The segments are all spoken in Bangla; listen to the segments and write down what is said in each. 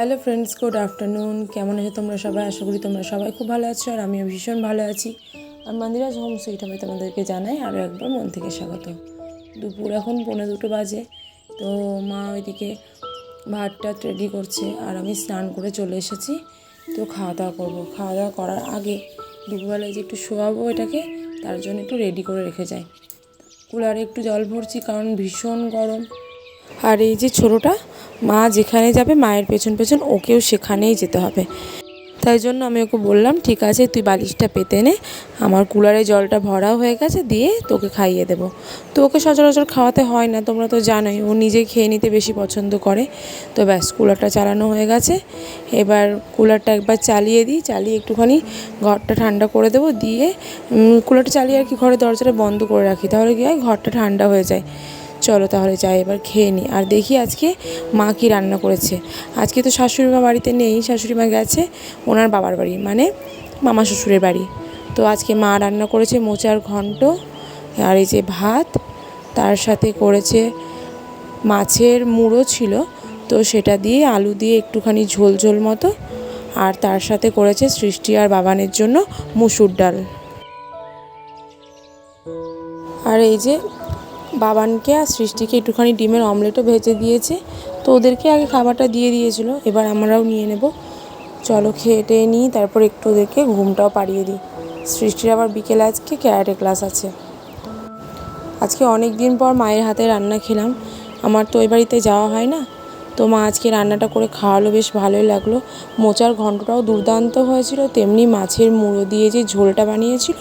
হ্যালো ফ্রেন্ডস গুড আফটারনুন কেমন আছো তোমরা সবাই? আশা করি তোমরা সবাই খুব ভালো আছো আর আমিও ভীষণ ভালো আছি। আর মন্দিরাজ হোম সুইট আমি তোমাদেরকে জানাই আরও একবার মন থেকে স্বাগত। দুপুর এখন পৌনে দুটো বাজে, তো মা ওইদিকে ভাত টাত রেডি করছে আর আমি স্নান করে চলে এসেছি। তো খাওয়া দাওয়া করব। খাওয়া দাওয়া করার আগে দুপুরবেলায় যে একটু শোয়াবো এটাকে, তার জন্য একটু রেডি করে রেখে যাই। কুলারে একটু জল ভরছি কারণ ভীষণ গরম। আর এই যে ছোটোটা মা যেখানে যাবে, মায়ের পেছন পেছন ওকেও সেখানেই যেতে হবে। তাই জন্য আমি ওকে বললাম, ঠিক আছে, তুই বালিশটা পেতে নে। আমার কুলারে জলটা ভরাও হয়ে গেছে, দিয়ে তোকে খাইয়ে দেবো। তো ওকে সচরাচর খাওয়াতে হয় না, তোমরা তো জানোই, ও নিজে খেয়ে নিতে বেশি পছন্দ করে। তো ব্যাস, কুলারটা চালানো হয়ে গেছে। এবার কুলারটা একবার চালিয়ে দিই, চালিয়ে একটুখানি ঘরটা ঠান্ডা করে দেবো, দিয়ে কুলারটা চালিয়ে আর কি ঘরের দরজাটা বন্ধ করে রাখি, তাহলে কি হয়, ঘরটা ঠান্ডা হয়ে যায়। চলো তাহলে যাই, এবার খেয়ে নিই আর দেখি আজকে মা কি রান্না করেছে। আজকে তো শাশুড়ি মা বাড়িতে নেই শাশুড়ি মা গেছে, ওনার বাবার বাড়ি মানে মামা শ্বশুরের বাড়ি। তো আজকে মা রান্না করেছে মোচার ঘন্ট আর এই যে ভাত, তার সাথে করেছে মাছের মুড়ো ছিল, তো সেটা দিয়ে আলু দিয়ে একটুখানি ঝোল ঝোল মতো, আর তার সাথে করেছে সৃষ্টি আর বাবানের জন্য মুসুর ডাল। আর এই যে বাবানকে আর সৃষ্টিকে একটুখানি ডিমের অমলেটও ভেজে দিয়েছে। তো ওদেরকে আগে খাবারটা দিয়ে দিয়েছিল, এবার আমরাও নিয়ে নেব। চলো খেয়ে টেয়ে নিই, তারপর একটু ওদেরকে ঘুমটাও পাড়িয়ে দিই। সৃষ্টির আবার বিকেলে, আজকে ক্যারাটে ক্লাস আছে। আজকে অনেক দিন পর মায়ের হাতে রান্না খেলাম। আমার তো ওই বাড়িতে যাওয়া হয় না। তো মা আজকে রান্নাটা করে খাওয়ালো, বেশ ভালোই লাগল। মোচার ঘন্টটাও দুর্দান্ত হয়েছিল, তেমনি মাছের মুড়ো দিয়ে যে ঝোলটা বানিয়েছিল,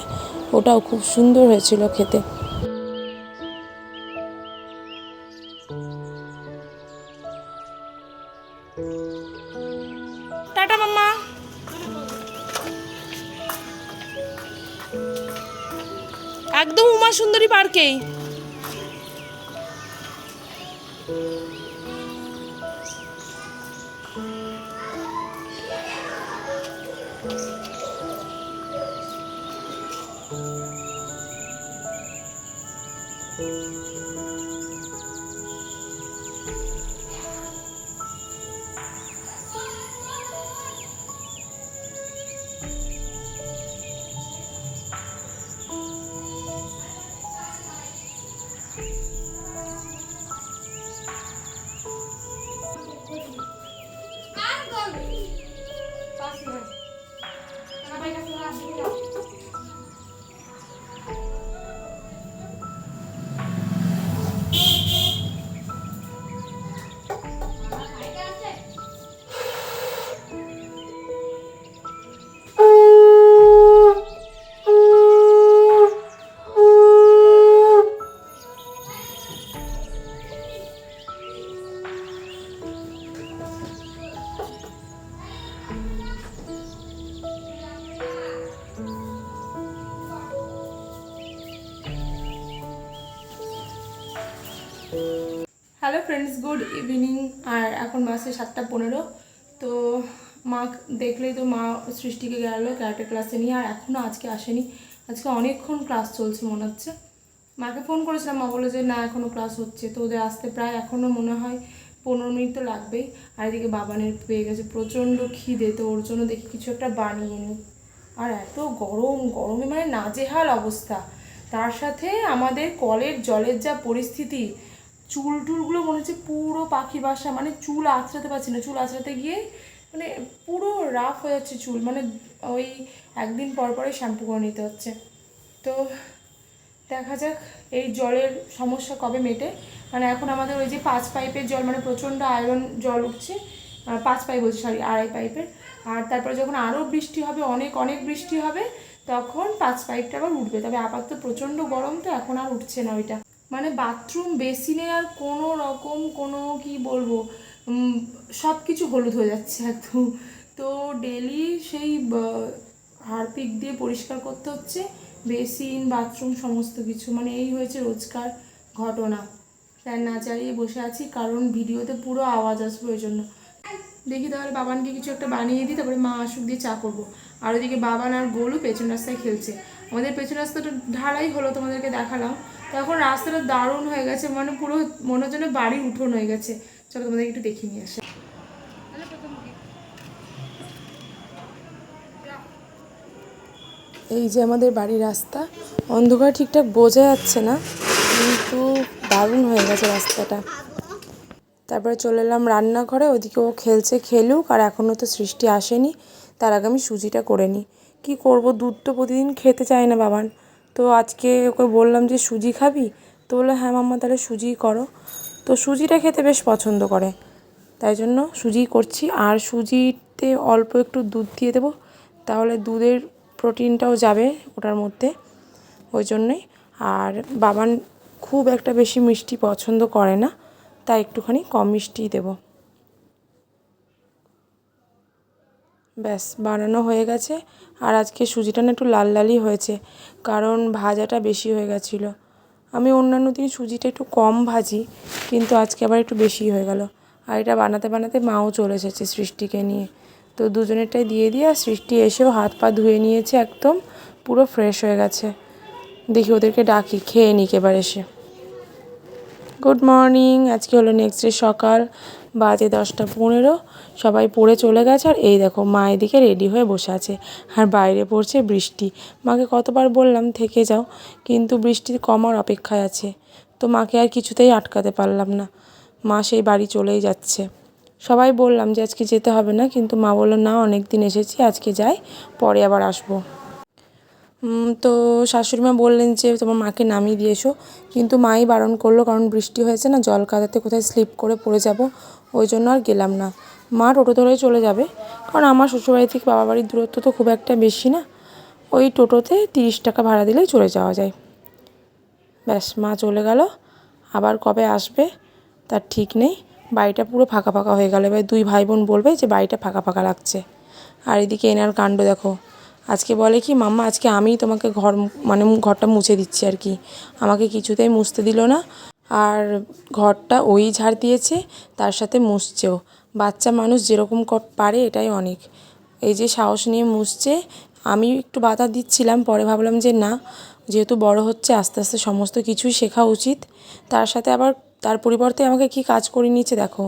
ওটাও খুব সুন্দর হয়েছিল খেতে। Tata mamma. একদম উমা সুন্দরী পার্কেই হ্যালো ফ্রেন্ডস গুড ইভিনিং আর এখন মাসে সাতটা পনেরো, তো মা দেখলেই তো মা সৃষ্টিকে গেলো ক্যারাটে ক্লাসে নিয়ে, আর এখনও আজকে আসেনি। আজকে অনেকক্ষণ ক্লাস চলছে মনে হচ্ছে। মাকে ফোন করেছিলাম, মা বলে যে না এখনও ক্লাস হচ্ছে। তো ওদের আসতে প্রায় এখনও মনে হয় পনেরো মিনিট তো লাগবেই। আর এদিকে বাবানের পেয়ে গেছে প্রচণ্ড খিদে, তো ওর জন্য দেখি কিছু একটা বানিয়ে নিই। আর এত গরম, গরমে মানে নাজেহাল অবস্থা। তার সাথে আমাদের কলের জলের যা পরিস্থিতি চুল টুলগুলো মনে হচ্ছে পুরো পাখি বাসা মানে চুল আঁচড়াতে পারছি না। চুল আঁচড়াতে গিয়ে মানে পুরো রাফ হয়ে যাচ্ছে চুল মানে ওই একদিন পর পরে শ্যাম্পু করে নিতে হচ্ছে। তো দেখা যাক এই জলের সমস্যা কবে মেটে। মানে এখন আমাদের ওই যে পাঁচ পাইপের জল মানে প্রচণ্ড আয়রন জল উঠছে পাঁচ পাইপ বলছি সরি আড়াই পাইপের। আর তারপরে যখন আরও বৃষ্টি হবে, অনেক অনেক বৃষ্টি হবে, তখন পাঁচ পাইপটা আবার উঠবে। তবে আপাতত প্রচণ্ড গরম তো, এখন আর উঠছে না ওইটা। মানে বাথরুম বেসিনে আর কোনো রকম কোনো কি বলব সব কিছু হলুদ হয়ে যাচ্ছে একদম। তো ডেলি সেই হারপিক দিয়ে পরিষ্কার করতে হচ্ছে বেসিন বাথরুম সমস্ত কিছু। মানে এই হয়েছে রোজকার ঘটনা। ফ্যান না চালিয়ে বসে আছি, কারণ ভিডিওতে পুরো আওয়াজ আসবে ওই জন্য। দেখি তাহলে বাবানকে কিছু একটা বানিয়ে দিই, তারপরে মা আসুক দিয়ে চা করব। আর ওইদিকে বাবান আর গোলু পেছন রাস্তায় খেলছে। আমাদের পেছন রাস্তাটা ঢালাই হলো, তোমাদেরকে দেখালাম। তখন রাস্তাটা দারুণ হয়ে গেছে মানে পুরো মনে হচ্ছে বাড়ির উঠোন হয়ে গেছে। চলো তোমাদের একটু দেখে নিয়ে আসে। এই যে আমাদের বাড়ির রাস্তা, অন্ধকার ঠিকঠাক বোঝা যাচ্ছে না, কিন্তু দারুণ হয়ে গেছে রাস্তাটা। তারপরে চলে এলাম রান্নাঘরে, ওদিকে ও খেলছে খেলুক, আর এখনও তো সৃষ্টি আসেনি, তার আগে আমি সুজিটা করে নিই। কী করব, দুধ তো প্রতিদিন খেতে চায় না বাবান। তো আজকে ওকে বললাম যে, সুজি খাবি? তো বলল হ্যাঁ মাম্মা, তাহলে সুজিই করো। তো সুজিটা খেতে বেশ পছন্দ করে। তাই জন্য সুজিই করছি। আর সুজিতে অল্প একটু দুধ দিয়ে দেবো। তাহলে দুধের প্রোটিনটাও যাবে ওটার মধ্যে। ওই জন্যই। আর বাবান খুব একটা বেশি মিষ্টি পছন্দ করে না। তাই একটুখানি কম মিষ্টিই দেবো। ব্যাস, বানানো হয়ে গেছে। আর আজকে সুজিটা না একটু লাল লালই হয়েছে, কারণ ভাজাটা বেশি হয়ে গেছিল। আমি অন্যান্য দিন সুজিটা একটু কম ভাজি, কিন্তু আজকে আবার একটু বেশি হয়ে গেল। আর এটা বানাতে বানাতে মাও চলে এসেছে সৃষ্টিকে নিয়ে। তো দুজনেরটাই দিয়ে দিয়ে আর সৃষ্টি এসেও হাত পা ধুয়ে নিয়েছে একদম, পুরো ফ্রেশ হয়ে গেছে। দেখি ওদেরকে ডাকি, খেয়ে নিক এবার এসে। গুড মর্নিং আজকে হলো নেক্সট ডে সকাল, বাজে দশটা পনেরো। সবাই পড়ে চলে গেছে আর এই দেখো, মা এদিকে রেডি হয়ে বসে আছে। আর বাইরে পড়ছে বৃষ্টি। মাকে কতবার বললাম, থেকে যাও। কিন্তু বৃষ্টি কমার অপেক্ষায় আছে। তো মাকে আর কিছুতেই আটকাতে পারলাম না। মা সেই বাড়ি চলেই যাচ্ছে। সবাই বললাম যে, আজকে যেতে হবে না। কিন্তু মা বলল, না অনেক দিন এসেছি, আজকে যাই, পরে আবার আসব। তো শাশুড়ি মা বললেন যে তোমার মাকে নামিয়ে দিয়ে এসো। কিন্তু মাই বারণ করল কারণ বৃষ্টি হয়েছে না, জল কাদাতে কোথায় স্লিপ করে পড়ে যাব, ওই জন্য আর গেলাম না। মা টোটো ধরেই চলে যাবে, কারণ আমার শ্বশুরবাড়ি থেকে বাবা বাড়ির দূরত্ব তো খুব একটা বেশি না। ওই টোটোতে তিরিশ টাকা ভাড়া দিলেই চলে যাওয়া যায়। ব্যাস, মা চলে গেল, আবার কবে আসবে তার ঠিক নেই। বাড়িটা পুরো ফাঁকা ফাঁকা হয়ে গেল। এবার দুই ভাই বোন বলবে যে বাড়িটা ফাঁকা ফাঁকা লাগছে। আর এদিকে এনার কাণ্ড দেখো। আজকে বলে কি, মাম্মা, আজকে আমিই তোমাকে ঘর মানে ঘরটা মুছে দিচ্ছি আর কি। আমাকে কিছুতেই মুছতে দিল না। আর ঘরটা ওই ঝাড় দিয়েছে, তার সাথে মুছছেও। বাচ্চা মানুষ যেরকম পারে এটাই অনেক। এই যে সাহস নিয়ে মুছছে, আমি একটু বাধা দিচ্ছিলাম, পরে ভাবলাম যে না, যেহেতু বড় হচ্ছে, আস্তে আস্তে সমস্ত কিছুই শেখা উচিত। তার সাথে আবার, তার পরিবর্তে আমাকে কি কাজ করে নিচ্ছে দেখো।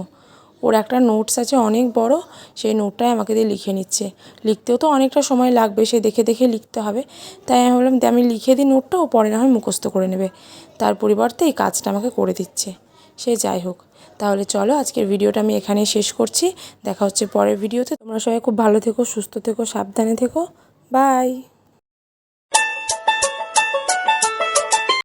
ওর একটা নোটস আছে, অনেক বড়, সেই নোটটাই আমাকে দিয়ে লিখে নিচ্ছে। লিখতেও তো অনেকটা সময় লাগবে, সে দেখে দেখে লিখতে হবে। তাই আমি ভাবলাম যে আমি লিখে দিই নোটটা ও পরে না হয় মুখস্থ করে নেবে। তার পরিবর্তে এই কাজটা আমাকে করে দিচ্ছে। সে যাই হোক, তাহলে চলো আজকের ভিডিওটা আমি এখানেই শেষ করছি। দেখা হচ্ছে পরের ভিডিওতে। তোমরা সবাই খুব ভালো থেকো, সুস্থ থেকো, সাবধানে থেকো। বাই!